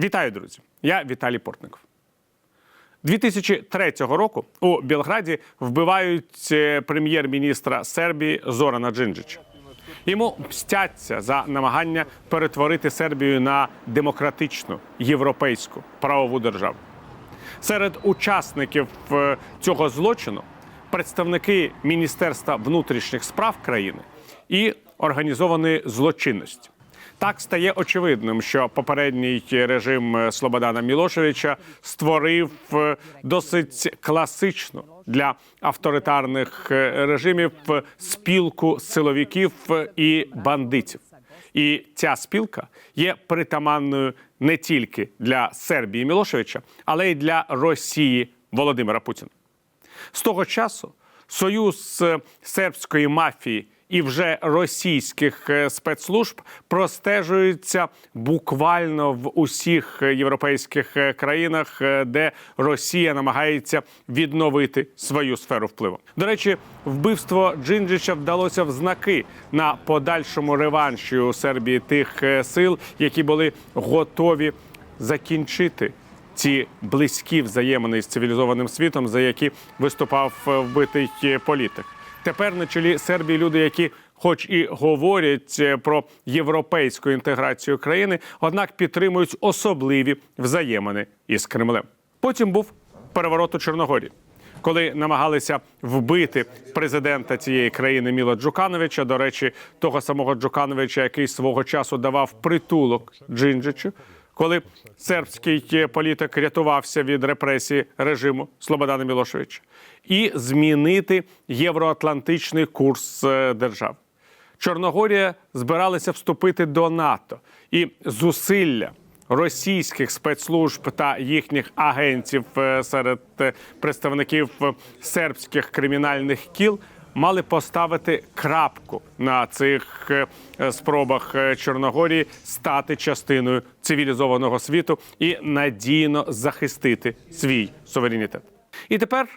Вітаю, друзі! Я Віталій Портников. 2003 року у Білграді вбивають е, прем'єр-міністра Сербії Зорана Джинджича. Йому мстяться за намагання перетворити Сербію на демократичну європейську правову державу. Серед учасників е, цього злочину представники Міністерства внутрішніх справ країни і організованої злочинності. Так стає очевидним, що попередній режим е, Слободана Мілошевича створив е, досить класичну для авторитарних е, режимів спілку силовиків і бандитів. І ця спілка є притаманною не тільки для Сербії Мілошевича, але й для Росії Володимира Путіна. З того часу союз сербської мафії і вже російських е, спецслужб простежується буквально в усіх європейських е, країнах, е, де Росія намагається відновити свою сферу впливу. До речі, вбивство Джинджича вдалося в знаки на подальшому реванші у Сербії тих сил, які були готові закінчити ці близькі взаємини з цивілізованим світом, за які виступав вбитий політик. Тепер на чолі Сербії люди, які, хоч і говорять е, про європейську інтеграцію країни, однак підтримують особливі взаємини із Кремлем. Потім був переворот у Чорногорії. Коли намагалися вбити президента цієї країни Міла Джукановича, до речі, того самого Джукановича, який свого часу давав притулок Джинджичу, коли сербський політик рятувався від репресії режиму Слободана Мілошевича, і змінити євроатлантичний курс е, держав. Чорногорія збиралася вступити до НАТО, і зусилля російських спецслужб та їхніх агентів е, серед е, представників е, сербських кримінальних кіл мали поставити крапку на цих е, спробах е, Чорногорії стати частиною цивілізованого світу і надійно захистити свій суверенітет. І тепер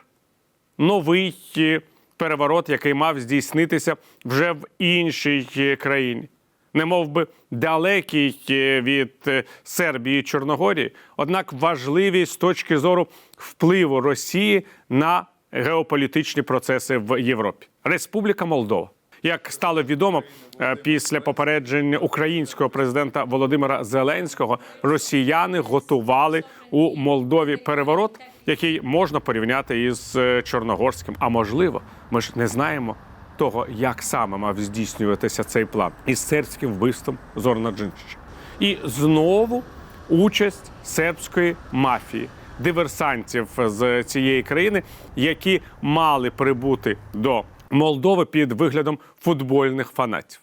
новий е, переворот, який мав здійснитися вже в іншій країні. Не мов би далекий від Сербії і Чорногорії, однак важливий з точки зору впливу Росії на геополітичні процеси в Європі. Республіка Молдова. Як стало відомо е, після попередження українського президента Володимира Зеленського, росіяни готували у Молдові переворот, який можна порівняти із е, Чорногорським. А можливо, ми ж не знаємо того, як саме мав здійснюватися цей план із сербським вбивством Зорна Джинчича. І знову участь сербської мафії, диверсантів з цієї країни, які мали прибути до Молдови під виглядом футбольних фанатів.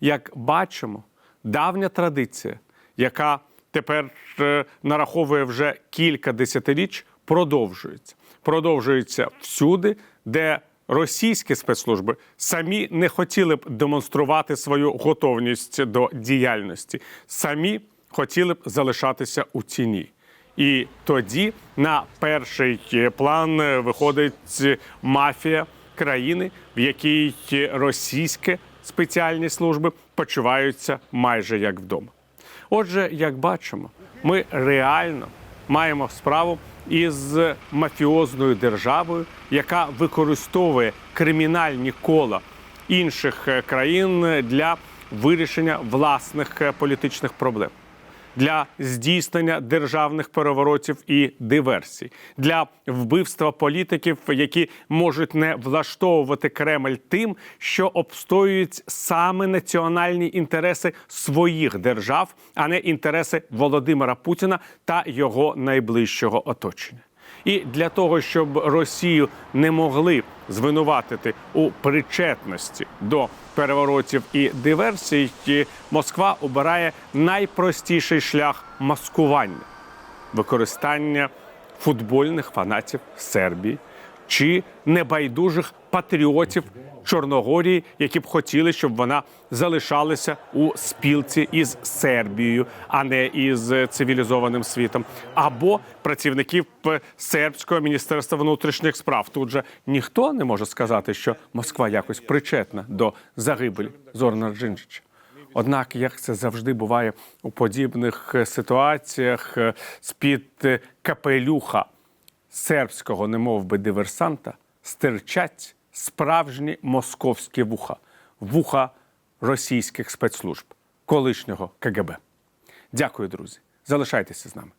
Як бачимо, давня традиція, яка тепер е, нараховує вже кілька десятиріч, продовжується. Продовжується всюди, де російські спецслужби самі не хотіли б демонструвати свою готовність до діяльності, самі хотіли б залишатися у тіні. І тоді на перший план е, виходить е, мафія країни, в якій російські спеціальні служби почуваються майже як вдома. Отже, як бачимо, ми реально маємо справу із мафіозною державою, яка використовує кримінальні кола інших е, країн для вирішення власних е, політичних проблем для здійснення державних переворотів і диверсій, для вбивства політиків, які можуть не влаштовувати Кремль тим, що обстоюють саме національні інтереси своїх держав, а не інтереси Володимира Путіна та його найближчого оточення. І для того, щоб Росію не могли звинуватити у причетності до переворотів і диверсій, Москва обирає найпростіший шлях маскування використання футбольних фанатів Сербії чи небайдужих патріотів Чорногорії, які б хотіли, щоб вона залишалася у спілці із Сербією, а не із цивілізованим світом, або працівників сербського міністерства внутрішніх справ. Тут же ніхто не може сказати, що Москва якось причетна до загибелі Зорна Джинджича. Однак, як це завжди буває у подібних е, ситуаціях, е, з-під е, капелюха сербського немовби диверсанта стирчать справжні московські вуха, вуха російських спецслужб, колишнього КГБ. Дякую, друзі. Залишайтеся з нами.